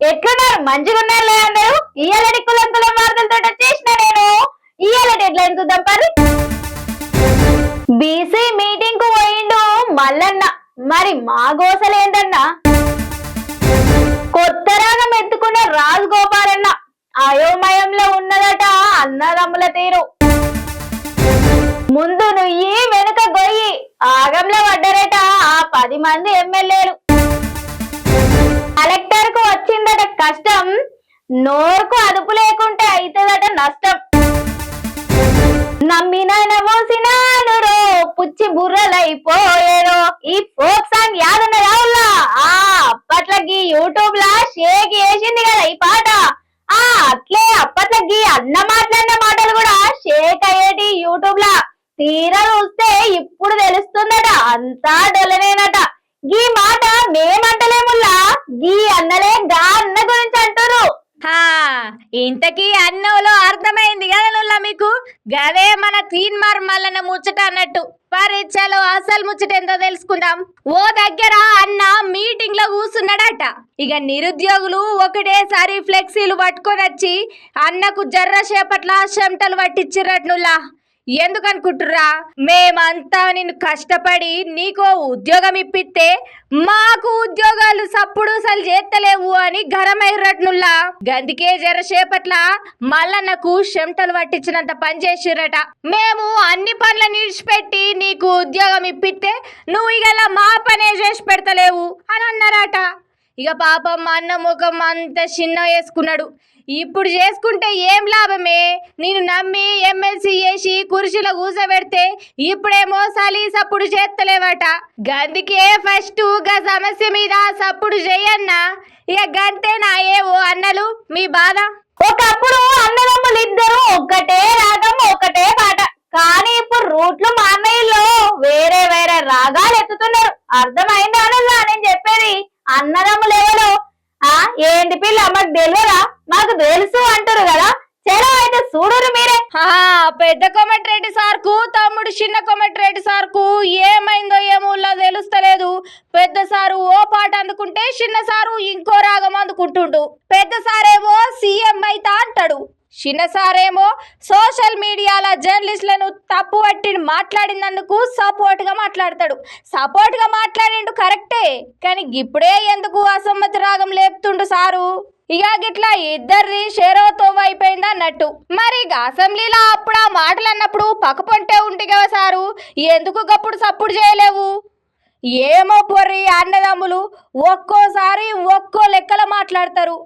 ఎట్లున్నారు మంచిగా ఉన్నారు అందరూ? ఇయ్యాలటి కులం కులం వార్తలతో వచ్చేసిన నేను. ఇయ్యాలటి ఎట్లయిన చూద్దాం పరి బీసీ మీటింగ్కు పోయిండు మల్లన్న. మరి మా గోసలేందన్నా కొత్త రాగం ఎత్తుకున్న రాజ్ గోపాలన్న అయోమయంలో ఉన్నదట అన్నదమ్ముల తీరు. ముందు నుయ్యి వెనుక గొయ్యి. ఆగంలో పడ్డారట ఆ పది మంది ఎమ్మెల్యేలు. కలెక్టర్ నోరుకు వచ్చిందట కష్టం. నోరుకు అదుపు లేకుంటే అవుతుందట నష్టం. నమ్మిన నమోసినానురో పుచ్చి బుర్రలైపోయేరో. ఈ ఫోక్ సాంగ్ యాదన్న రావుల్లా? ఆ అప్పట్లకి యూట్యూబ్ లా షేక్ వేసింది కదా ఈ పాట. ఆ అట్లే అప్పట్లకి అన్న మాట్లాడిన మాటలు కూడా షేక్ అయ్యేటి యూట్యూబ్ లా తీరా చూస్తే ఇప్పుడు తెలుస్తుందట అంతా డొలనేనట గీ మాట మేమంటలేముల్లా? గీ అన్నలే గా అన్న గురించి అంటారు హా ఇంతకీ అన్నంలో అర్థమైంది కదా నుల్లా మీకు? గదే మన తీన్ మార్ ముచ్చట అన్నట్టు. పరీక్షలో అసలు ముచ్చట ఎంతో తెలుసుకుందాం. ఓ దగ్గర అన్న మీటింగ్లో కూర్చున్నాడట ఇక నిరుద్యోగులు ఒకటేసారి ఫ్లెక్సీలు పట్టుకొని వచ్చి అన్నకు జర్ర చేపట్ల చెమటలు పట్టించిరట్నుల్లా ఎందుకనుకుంటురా మేమంతా నిన్ను కష్టపడి నీకో ఉద్యోగం ఇప్పిస్తే మాకు ఉద్యోగాలు సప్పుడు అసలు చేస్తలేవు అని గరమైరట్నుల్లా గందికే జరసేపట్ల మల్లన్నకు చెమటలు పట్టించినంత పని చేసిరట మేము అన్ని పనులు నిడిచిపెట్టి నీకు ఉద్యోగం ఇప్పిస్తే నువ్వు ఇగల మా పనే చేసి పెడతలేవు అని అన్నారట. ఇక పాపం మా అన్న ముఖం అంత చిన్న వేసుకున్నాడు. ఇప్పుడు చేసుకుంటే ఏం లాభమే? నేను నమ్మి ఎమ్మెల్సీ చేసి కుర్చీలో కూసబెడితే ఇప్పుడేమో సలి సప్పుడు చేస్తలేవట. గందుకే ఫస్ట్గా సమస్య మీద సప్పుడు చేయన్నా. ఇక గంతే నా ఏవో అన్నలు మీ బాధ? ఒకప్పుడు అన్నదమ్ములు ఇద్దరు ఒక్కటే రాగం ఒకటే పాట కానీ ఇప్పుడు రూట్లు మాన్నయ్యలో వేరే వేరే రాగాలు ఎత్తుతున్నారు. అర్థమైందా అనుల్లా నేను చెప్పేది? అన్నదమ్ములు ఎవరు? ఆ ఏంటి పిల్ల మాకు తెలియదా మాకు తెలుసు అంటారు కదా. చలో అయితే చూడరు మీరే. పెద్ద పెద్ద సార్ సార్కు తమ్ముడు చిన్న కోమటిరెడ్డి సార్కు ఏమైందో ఏమో తెలుస్తలేదు. పెద్ద సారు ఓ పాట అందుకుంటే చిన్న సారు ఇంకో రాగం అందుకుంటుండు. పెద్ద సారేమో సీఎం అయితా అంటాడు. చిన్న సారేమో సోషల్ మీడియాల జర్నలిస్టులను తప్పు పట్టి మాట్లాడినందుకు సపోర్ట్గా మాట్లాడతాడు. సపోర్ట్గా మాట్లాడిండు కరెక్టే కానీ ఇప్పుడే ఎందుకు అసమ్మతి రాగం లేపుతుండు సారు? ఇక గిట్లా ఇద్దరిది షేరోతో అయిపోయింది అన్నట్టు. మరి అసెంబ్లీలో అప్పుడు ఆ మాటలు అన్నప్పుడు పక్కపొంటే ఉంటే కదా సారు? ఎందుకు గప్పుడు సప్పుడు చేయలేవు? ఏమో పొర్రి అన్నదమ్ములు ఒక్కోసారి ఒక్కో లెక్కల మాట్లాడతారు.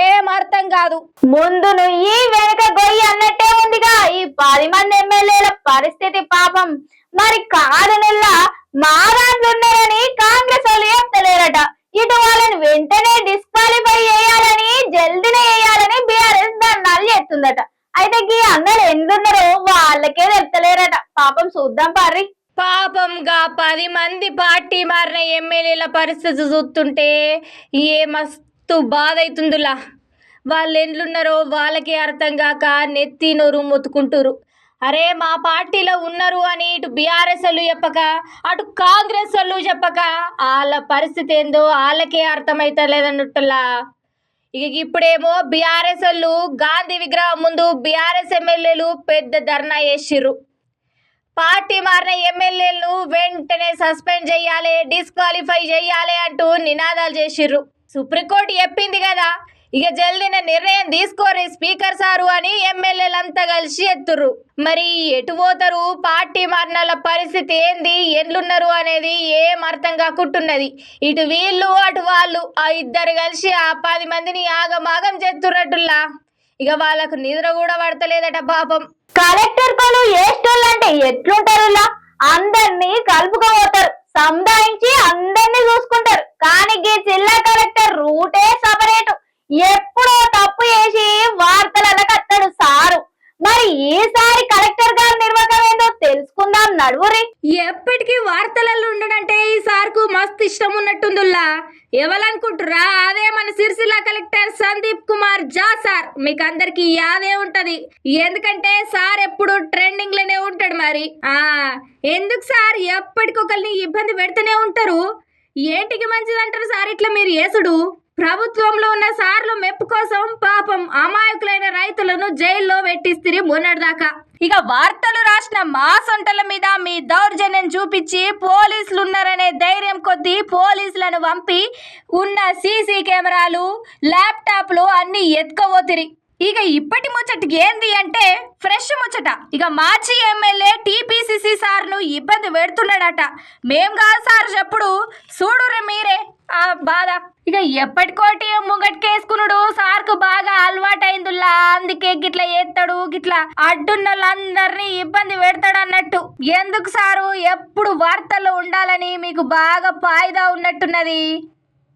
ఏం అర్థం కాదు. ముందు నుయ్యి వెనక గొయ్యి అన్నట్టే ఉందిగా. ఈ పది మంది ఎమ్మెల్యేల పరిస్థితి పాపం. మరి కాదు నెల మా దాంట్లో ఉన్నారని కాంగ్రెస్ వాళ్ళు చెప్తలేరట ఇటు వాళ్ళని వెంటనే డిస్క్వాలిఫై చేయాలని జల్దీనే వేయాలని బీఆర్ఎస్ ధర్నాలు చేస్తుందట అయితే ఈ అందరు ఎందున్నారో వాళ్ళకే తెలుతలేరట పాపం చూద్దాం పారి పాపంగా పది మంది పార్టీ మారిన ఎమ్మెల్యేల పరిస్థితి చూస్తుంటే ఏ మస్తు బాధ అవుతుందిలా వాళ్ళు ఎండ్లున్నారో వాళ్ళకి అర్థం కాక నెత్తి నోరు మొత్తుకుంటురు అరే మా పార్టీలో ఉన్నారు అని ఇటు బీఆర్ఎస్ వాళ్ళు చెప్పక అటు కాంగ్రెస్ వాళ్ళు చెప్పక వాళ్ళ పరిస్థితి ఏందో వాళ్ళకే అర్థమవుతలేదన్నట్టులా ఇక ఇప్పుడేమో బీఆర్ఎస్ వాళ్ళు గాంధీ విగ్రహం ముందు బీఆర్ఎస్ ఎమ్మెల్యేలు పెద్ద ధర్నా చేసిర్రు. పార్టీ మారిన ఎమ్మెల్యేలను వెంటనే సస్పెండ్ చేయాలి డిస్క్వాలిఫై చేయాలి అంటూ నినాదాలు చేసిర్రు. సుప్రీంకోర్టు చెప్పింది కదా ఇక జల్దిన నిర్ణయం తీసుకోరు స్పీకర్ సారు అని ఎమ్మెల్యేలంతా కలిసి ఎత్తుర్రు. మరి ఎటు పోతారు? పార్టీ మరణాల పరిస్థితి ఏంది? ఎట్లున్నారు అనేది ఏం అర్థం కాకుంటున్నది. ఇటు వీళ్ళు అటు వాళ్ళు ఆ ఇద్దరు కలిసి ఆ పది మందిని ఆగమాగం చేస్తున్నట్టులా ఇక వాళ్ళకు నిద్ర కూడా పడతలేదట పాపం. కలెక్టర్ కొలు ఏస్టోళ్ళు అంటే ఎట్లుంటారు ఇలా అందరినీ కలుపుకోపోతారు సముదాయించి అందరినీ చూసుకుంటారు. కానీ ఈ జిల్లా కలెక్టర్ రూటే సపరేట్. ఎప్పుడో తప్పు చేసి వార్తలలో కట్టాడు సారు. మరి ఈసారి కలెక్టర్ గారి నిర్వాహకం ఏందో తెలుసుకుందాం నడువురి. ఎప్పటికీ వార్తలలో ఉండడంటే ఈ సార్కు మస్తు ఇష్టం ఉన్నట్టుందిలా ఎవరనుకుంటురా అదే మన సిరిసిల్ల కలెక్టర్ సందీప్ కుమార్ జా సార్ మీకు అందరికి యాదే ఉంటది. ఎందుకంటే సార్ ఎప్పుడు ట్రెండింగ్లోనే ఉంటాడు మరి. ఆ ఎందుకు సార్ ఎప్పటికొకరిని ఇబ్బంది పెడుతూనే ఉంటారు? ఏంటికి మంచిది అంటారు సార్ ఇట్లా మీరు ఏసుడు? ప్రభుత్వంలో ఉన్న సార్లు మెప్పు కోసం పాపం అమాయకులైన రైతులను జైల్లో పెట్టిస్తిరి మొన్నటిదాకా. ఇక వార్తలు రాసిన మా సొంటల మీద మీ దౌర్జన్యం చూపించి పోలీసులు ఉన్నారనే ధైర్యం కొద్దీ పోలీసులను పంపి ఉన్న సీసీ కెమెరాలు ల్యాప్టాప్లు అన్ని ఎత్తుకోబోతిరి ఇక ఇప్పటి ముచ్చటికి ఏంది అంటే ఫ్రెష్ ముచ్చట. ఇక మాజీ ఎమ్మెల్యే టీపీసీసీ సార్ను ఇబ్బంది పెడుతున్నాడట. మేం కాదు సార్ చెప్పుడు. చూడురే మీరే. ఆ బాధ ఇక ఎప్పటికోటి ముంగటికేసుకున్నాడు సార్కు బాగా అలవాటైందిలా అందుకే గిట్లా ఏత్తాడు గిట్లా అడ్డున్న వాళ్ళందరినీ ఇబ్బంది పెడతాడు అన్నట్టు ఎందుకు సారు? ఎప్పుడు వార్తల్లో ఉండాలని మీకు బాగా ఫాయిదా ఉన్నట్టున్నది.